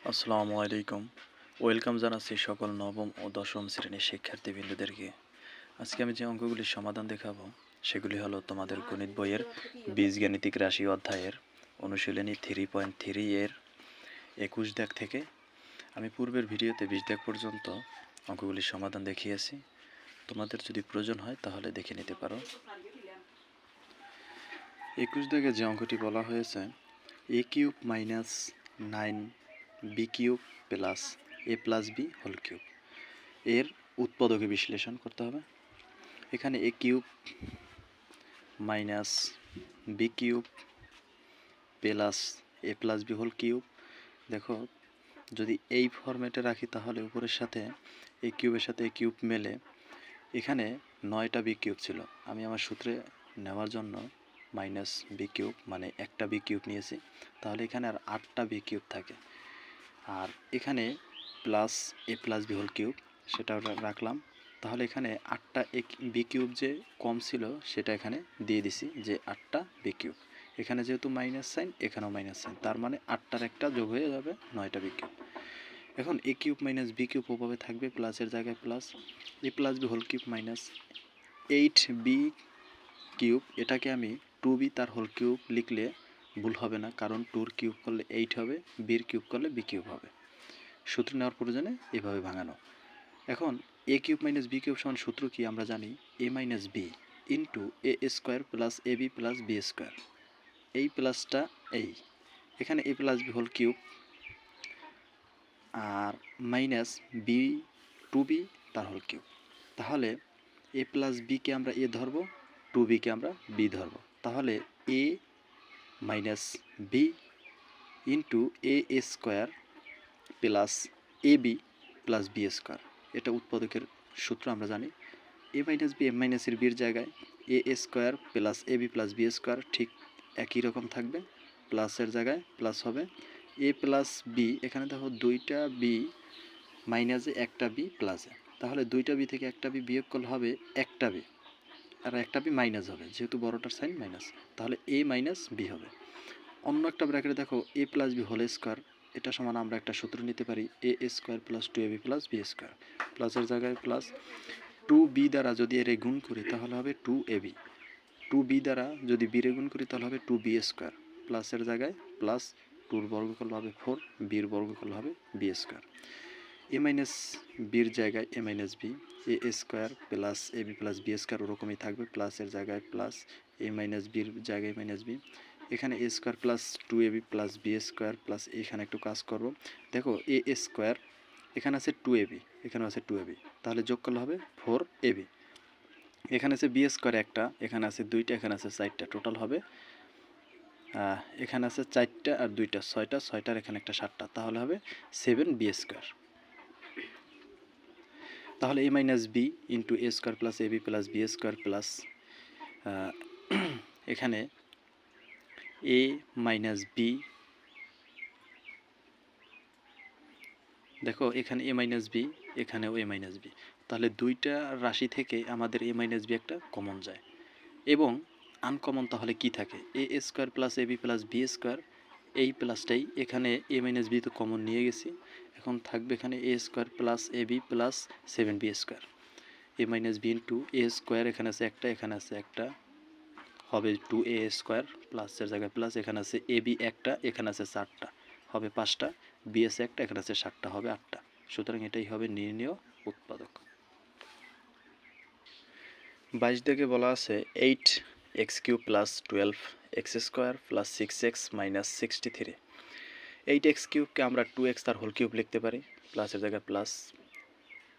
আসসালামু আলাইকুম। ওয়েলকাম জানাচ্ছি সকল নবম ও দশম শ্রেণির শিক্ষার্থীবৃন্দদেরকে। আজকে আমি যে অঙ্কগুলির সমাধান দেখাবো, সেগুলি হলো তোমাদের গণিত বইয়ের বীজগাণিতিক রাশি অধ্যায়ের অনুশীলনী থ্রি পয়েন্ট থ্রি এর একুশ দাগ থেকে। আমি পূর্বের ভিডিওতে বিশ দাগ পর্যন্ত অঙ্কগুলির সমাধান দেখিয়েছি। তোমাদের যদি প্রয়োজন হয় তাহলে দেখে নিতে পারো। একুশ দাগে যে অঙ্কটি বলা হয়েছে, A cube minus nine B cube plus A plus B whole cube এর উৎপাদকে বিশ্লেষণ করতে হবে। এখানে A cube minus B cube plus A plus B whole cube দেখো, যদি এই ফরম্যাটে রাখি তাহলে উপরের সাথে এ কিউবের সাথে এ কিউব মেলে, এখানে নয়টা বি কিউব ছিল। আমি আমার সূত্রে নেওয়ার জন্য মাইনাস বি কিউব মানে একটা বি কিউব নিয়েছি। তাহলে এখানে আর আটটা বি কিউব থাকে। আর এখানে plus A plus B whole cube সেটা রাখলাম। তাহলে এখানে আটটা এ বি কিউব যে কম ছিল সেটা এখানে দিয়ে দিছি যে আটটা বি কিউব এখানে যেহেতু মাইনাস সাইন এখানেও মাইনাস সাইন তার মানে আটটার একটা যোগ হয়ে যাবে নয়টা বি কিউব এখন A cube minus B cube ওভাবে থাকবে প্লাসের জায়গায় plus A plus B whole cube minus eight B cube এটাকে আমি টু বি তার হোল কিউব লিখলে ভুল হবে না, কারণ টুর কিউব করলে এইট হবে বির কিউব করলে বি কিউব হবে। সূত্র নেওয়ার প্রয়োজনে এভাবে ভাঙানো। এখন A cube minus B cube সমান সূত্র কি আমরা জানি? A minus B into A square plus A B plus B square এই প্লাসটা এই। এখানে A plus B whole cube R minus B two B তার হোল কিউব তাহলে এ প্লাস বিকে আমরা এ ধরবো টু বিকে আমরা বি ধরবো। তাহলে A minus B into A square plus A B plus B square. এটা উৎপাদকের সূত্র, আমরা জানি। এ মাইনাস বি, এম মাইনাসের বির জায়গায় A square plus A B plus B square ঠিক একই রকম থাকবে। প্লাসের জায়গায় প্লাস হবে। এ প্লাস বি, এখানে দেখো দুইটা বি মাইনাসে একটা বি প্লাসে। তাহলে দুইটা বি থেকে একটা বি বিয়োগ করলে হবে একটা বি। আর একটা বি মাইনাস হবে। যেহেতু বড়টার সাইন মাইনাস তাহলে এ মাইনাস বি হবে। অন্য একটা ব্র্যাকেটে দেখো A plus B whole square এটা সমান আমরা একটা সূত্র নিতে পারি A square plus two A B plus B square প্লাসের জায়গায় প্লাস টু বি দ্বারা যদি এর গুণ করি, তাহলে হবে two A B two B দ্বারা যদি বি রে গুণ করি, তাহলে হবে টু বি স্কোয়ার প্লাসের জায়গায় প্লাস টুর বর্গ করলে হবে ফোর বির বর্গ করলে হবে বি স্কোয়ার এ মাইনাস বির জায়গায় A minus B A square plus A B plus B square ওরকমই থাকবে প্লাসের জায়গায় প্লাস এ মাইনাস বির জায়গায় মাইনাস বি এখানে A square plus two A B plus B square plus এখানে একটু কাজ করব। দেখো এ স্কোয়ার এখানে আছে টু এ বি এখানে আছে টু এ বি তাহলে যোগ করলে হবে ফোর এ বি এখানে আছে বি স্কোয়ার একটা, এখানে আছে দুইটা, এখানে আছে চারটা টোটাল হবে এখানে আছে চারটা আর দুইটা, ছয়টা, ছয়টার এখানে একটা সাতটা, তাহলে হবে সেভেন বি স্কোয়ার তাহলে A minus B into A square plus A B plus B square plus এখানে এ মাইনাস বি দেখো এখানে এ মাইনাস বি এখানেও এ মাইনাস বি তাহলে দুইটা রাশি থেকে আমাদের এ মাইনাস বি একটা কমন যায়। এবং আনকমন তাহলে কি থাকে? A square plus A B plus B square এই প্লাসটাই এখানে এ মাইনাস বি তো কমন নিয়ে গেছি। এখন থাকবে এখানে A square plus A B plus seven B square A minus B into A square এখানে আছে একটা, এখানে আছে একটা। হবে টু এ স্কোয়ার প্লাসের জায়গায় প্লাস এখানে আছে এ বি একটা, এখানে আছে চারটা। হবে পাঁচটা বি এস একটা, এখানে আছে সাতটা, হবে আটটা। সুতরাং এটাই হবে নির্ণয় উৎপাদক। বাইশ দিকে বলা আছে eight X cube plus twelve X square plus six X minus sixty three eight X কিউবকে আমরা টু এক্স তার হোল কিউব লিখতে পারি, প্লাসের জায়গায় প্লাস।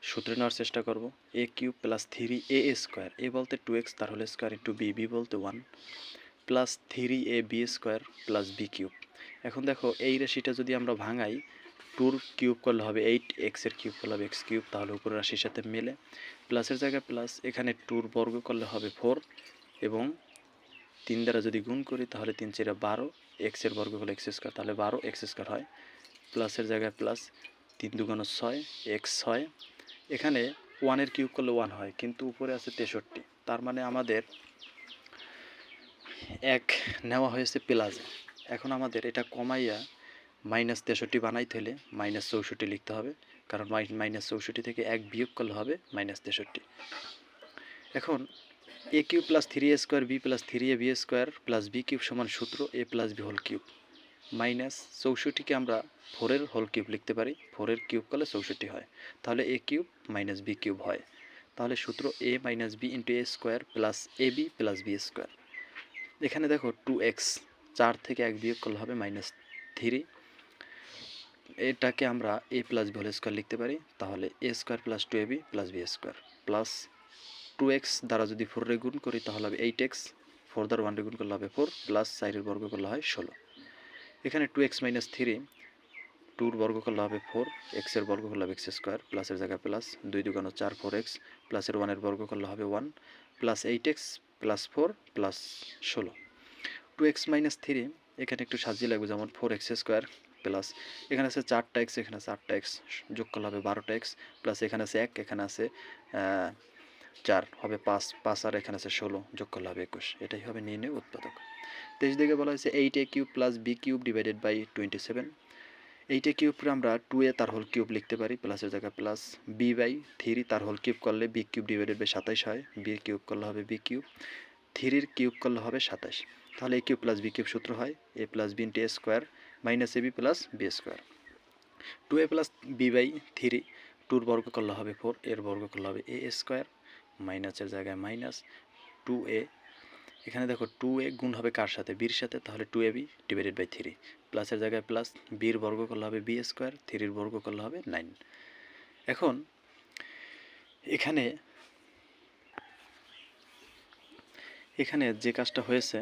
সূত্রে নেওয়ার চেষ্টা করব, A cube plus three A square, A বলতে টু এক্স তার whole square into B B বলতে one, plus three A B square plus B cube. এখন দেখো, এই রাশিটা যদি আমরা ভাঙাই, টুর কিউব করলে হবে এইট এক্সের কিউব করলে হবে এক্স কিউব, তাহলে উপরের রাশির সাথে মেলে। প্লাসের জায়গায় প্লাস, এখানে টুর বর্গ করলে হবে ফোর, এবং তিন দ্বারা যদি গুণ করি, তাহলে তিন চেরা বারো এক্সের বর্গ করলে এক্স স্কোয়ার তাহলে বারো এক্স স্কোয়ার হয়। প্লাসের জায়গায় প্লাস তিন দুগুণ ছয় এক্স ছয় এখানে ওয়ানের কিউব করলে ওয়ান হয়, কিন্তু উপরে আছে তেষট্টি। তার মানে আমাদের এক নেওয়া হয়েছে প্লাসে এখন আমাদের এটা কমাইয়া মাইনাস তেষট্টি বানাইতে হলে মাইনাস চৌষট্টি লিখতে হবে, কারণ মাইনাস চৌষট্টি থেকে এক বিয়োগ করলে হবে মাইনাস তেষট্টি। এখন A cube plus three A square B plus three A B square plus B cube সমান সূত্র A plus B whole cube minus চৌষট্টিকে আমরা ফোরের হোল কিউব লিখতে পারি। ফোরের কিউব করলে চৌষট্টি হয়। তাহলে A cube minus B cube হয়। তাহলে সূত্র A minus B into A square plus A B plus B square এখানে দেখো টু এক্স চার থেকে এক বিয়োগ করলে হবে মাইনাস থ্রি এটাকে আমরা A plus B whole square লিখতে পারি। তাহলে A square plus two A B plus B square plus two X দ্বারা যদি ফোর রে গুণ করি, তাহলে হবে এইট এক্স ফোর দ্বারা ওয়ান রে গুণ করলে হবে ফোর প্লাস সাইডের বর্গ করলে হয় ষোলো। এখানে টু এক্স মাইনাস থ্রি টুর বর্গ করলে হবে ফোর এক্সের বর্গ করলে হবে এক্স স্কোয়ার প্লাসের জায়গায় প্লাস দুই দুগানো চার ফোর এক্স প্লাসের ওয়ানের বর্গ করলে হবে one plus eight X plus four plus ষোলো। টু এক্স মাইনাস থ্রি এখানে একটু সাজিয়ে লাগবে, যেমন ফোর এক্স স্কোয়ার প্লাস এখানে আছে চারটা এক্স এখানে আছে আটটা এক্স যোগ করলে হবে বারোটা এক্স প্লাস এখানে আছে এক, এখানে আছে চার, হবে পাঁচ পাঁচ আর এখানে আছে ষোলো যোগ করলে হবে একুশ। এটাই হবে নির্ণয় উৎপাদক। তেইশ দিকে বলা হয়েছে eight A cube plus B cube divided by twenty seven eight A কিউবকে আমরা টু এ তার হোল কিউব লিখতে পারি প্লাসের জায়গায় প্লাস বি বাই থ্রি তার হোল কিউব করলে বি কিউব ডিভাইডেড বাই সাতাইশ হয় বি কিউব করলে হবে বি কিউব থ্রির কিউব করলে হবে সাতাশ তাহলে A cube plus B cube সূত্র হয় A plus B into A square minus A B plus B square two A plus B by three টুর বর্গ করলে হবে ফোর এর বর্গ করলে হবে এ স্কোয়ার মাইনাসের জায়গায় মাইনাস টু এ এখানে দেখো টু এ গুণ হবে কার সাথে? বির সাথে, তাহলে two A B divided by three প্লাসের জায়গায় প্লাস বির বর্গ করলে হবে বি স্কোয়ার থ্রির বর্গ করলে হবে নাইন এখন, এখানে এখানে যে কাজটা হয়েছে,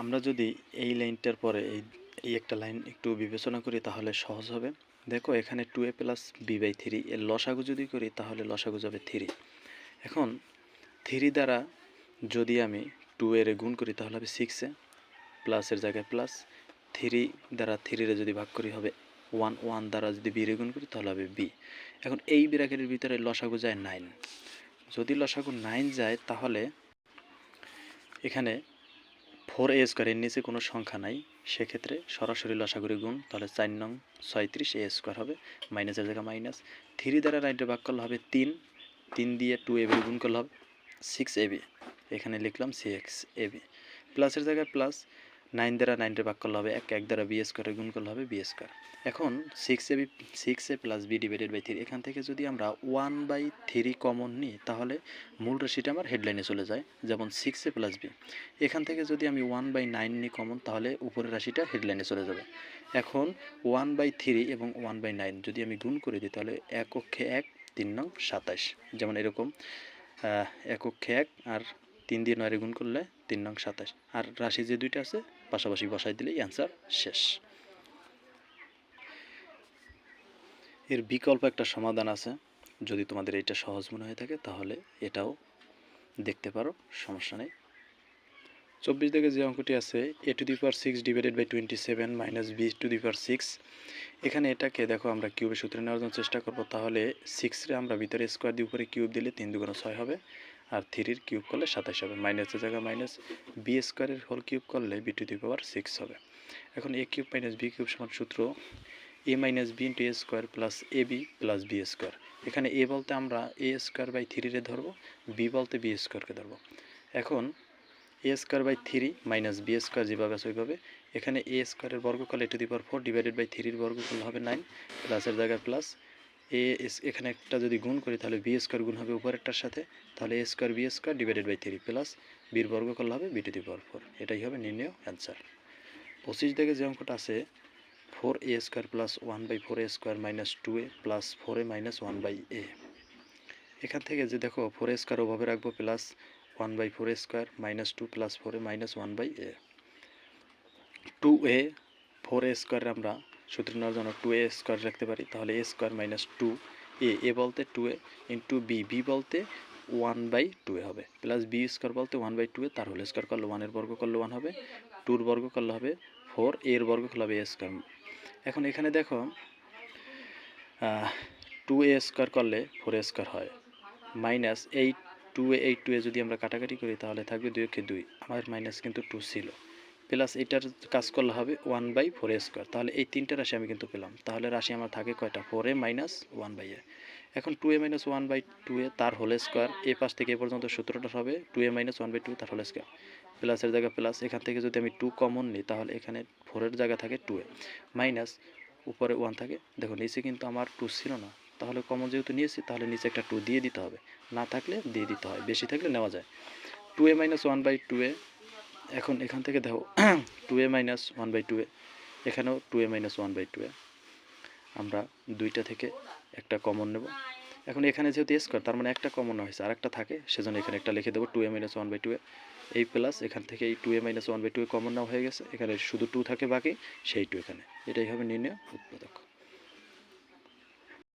আমরা যদি এই লাইনটার পরে এই এই একটা লাইন একটু বিবেচনা করি, তাহলে সহজ হবে। দেখো, এখানে two A plus B by three এর লসাগু যদি করি, তাহলে লসাগু যাবে থ্রি এখন থ্রি দ্বারা যদি আমি টু এর গুণ করি তাহলে হবে সিক্সে প্লাসের জায়গায় প্লাস থ্রি দ্বারা থ্রিরে যদি ভাগ করি হবে ওয়ান ওয়ান দ্বারা যদি বি রে গুণ করি তাহলে হবে বি এখন এই বিরাকের ভিতরে লসাগু যায় নাইন যদি লসাগু নাইন যায় তাহলে এখানে ফোর এ স্কোয়ারের নিচে কোনো সংখ্যা নাই, সেক্ষেত্রে সরাসরি লসাগুরি গুণ, তাহলে চার নং ছয়ত্রিশ এ স্কোয়ার হবে মাইনাসের জায়গা মাইনাস থ্রি দ্বারা নাইনটা ভাগ করলে হবে তিন তিন দিয়ে টু এ বি গুণ করলে হবে সিক্স এ বি এখানে লিখলাম সিক্স এ বি প্লাসের জায়গায় প্লাস নাইন দ্বারা নাইনটা ভাগ করলে হবে এক এক দ্বারা বি স্কোয়ারে গুণ করলে হবে বি স্কোয়ার এখন six A B six A plus B divided by three এখান থেকে যদি আমরা ওয়ান বাই থ্রি কমন নিই, তাহলে মূল রাশিটা আমার হেডলাইনে চলে যায়, যেমন সিক্স এ প্লাস বি এখান থেকে যদি আমি ওয়ান বাই নাইন নিই কমন তাহলে উপরের রাশিটা হেডলাইনে চলে যাবে। এখন ওয়ান বাই থ্রি এবং ওয়ান বাই নাইন যদি আমি গুণ করে দিই, তাহলে এক অক্ষে এক তিন নং সাতাশ। যেমন এরকম আহ, এক আর তিন দিয়ে নয় গুণ করলে তিন নং সাতাশ। আর রাশি যে দুইটা আছে পাশাপাশি বসাই দিলেই অ্যান্সার শেষ। এর বিকল্প একটা সমাধান আছে। যদি তোমাদের এটা সহজ মনে হয়ে থাকে তাহলে এটাও দেখতে পারো সমস্যা নেই। চব্বিশ থেকে যে অঙ্কটি আছে A to the power six divided by twenty seven minus B to the power six এখানে এটাকে দেখো আমরা কিউবের সূত্রে নেওয়ার জন্য চেষ্টা করব। তাহলে সিক্সরে আমরা ভিতরে স্কোয়ার দিয়ে উপরে কিউব দিলে তিন দুগুণ ছয় হবে আর থ্রির কিউব করলে সাতাশ হবে। মাইনাসের জায়গায় মাইনাস বি স্কোয়ারের হোল কিউব করলে B to the power six হবে। এখন A cube minus B cube সমান সূত্র A minus B into A square plus A B plus B square এখানে এ বলতে আমরা এ স্কোয়ার বাই থ্রিরে ধরবো বি বলতে বি স্কোয়ারকে ধরবো। এখন A square by three minus B square যেভাবে আছে ওইভাবে এখানে এ স্কোয়ারের বর্গকাল করলে to the power four divided by থ্রির বর্গকাল হবে নাইন প্লাসের জায়গায় প্লাস এ এখানে একটা যদি গুণ করি তাহলে বি স্কোয়ার গুণ হবে উপরেরটার সাথে, তাহলে A square B square divided by three plus বির বর্গ করলে হবে B to the power four এটাই হবে নির্ণয় অ্যান্সার পঁচিশ দিকে যে অঙ্কটা আছে four A square plus one by four A square minus two A plus four A minus one by A এখান থেকে যে দেখো ফোর এ স্কোয়ার ওভাবে রাখব plus one by four A square minus two plus four A minus one by A two A four A square আমরা সূত্র নেওয়ার জন্য টু এ স্কোয়ার রাখতে পারি। তাহলে A square minus two A A বলতে two A into B B বলতে one by two A হবে। প্লাস বি স্কোয়ার বলতে ওয়ান বাই টু এ তার হোল স্কোয়ার করলে ওয়ানের বর্গ করলে ওয়ান হবে। টুর বর্গ করলে হবে ফোর এর বর্গ করলে হবে এ স্কোয়ার এখন এখানে দেখো টু এ স্কোয়ার করলে ফোর এ স্কোয়ার হয়। Minus eight two A eight two A যদি আমরা কাটাকাটি করি, তাহলে থাকবে দুই একে দুই। আমার মাইনাস কিন্তু টু ছিল। প্লাস এটার কাজ করলে হবে ওয়ান বাই ফোর স্কোয়ার তাহলে এই তিনটে রাশি আমি কিন্তু পেলাম। তাহলে রাশি আমার থাকে কয়টা? Four A minus one by A এখন two A minus one by two A তার হোল স্কোয়ার এ পাশ থেকে এ পর্যন্ত সূত্রটা হবে two A minus one by two তার হোল স্কোয়ার প্লাসের জায়গায় প্লাস এখান থেকে যদি আমি টু কমন নিই, তাহলে এখানে ফোরের জায়গা থাকে টু এ মাইনাস উপরে ওয়ান থাকে। দেখো নিচে কিন্তু আমার টু ছিল না। তাহলে কমন যেহেতু নিয়েছি, তাহলে নিচে একটা টু দিয়ে দিতে হবে। না থাকলে দিয়ে দিতে হয়। বেশি থাকলে নেওয়া যায়। Two A minus one by two A এখন এখান থেকে দেখো two A minus one by two A এখানেও two A minus one by two A আমরা দুইটা থেকে একটা কমন নেব। এখন এখানে যেহেতু স্কোয়ার তার মানে একটা কমন হয়েছে আর একটা থাকে, সেজন্য এখানে একটা লিখে দেবো two A minus one by two A এই প্লাস এখান থেকে এই two A minus one by two A common নেওয়া হয়ে গেছে, এখানে শুধু টু থাকে বাকি, সেই টু এখানে। এটাই হবে নির্ণয় উৎপাদক।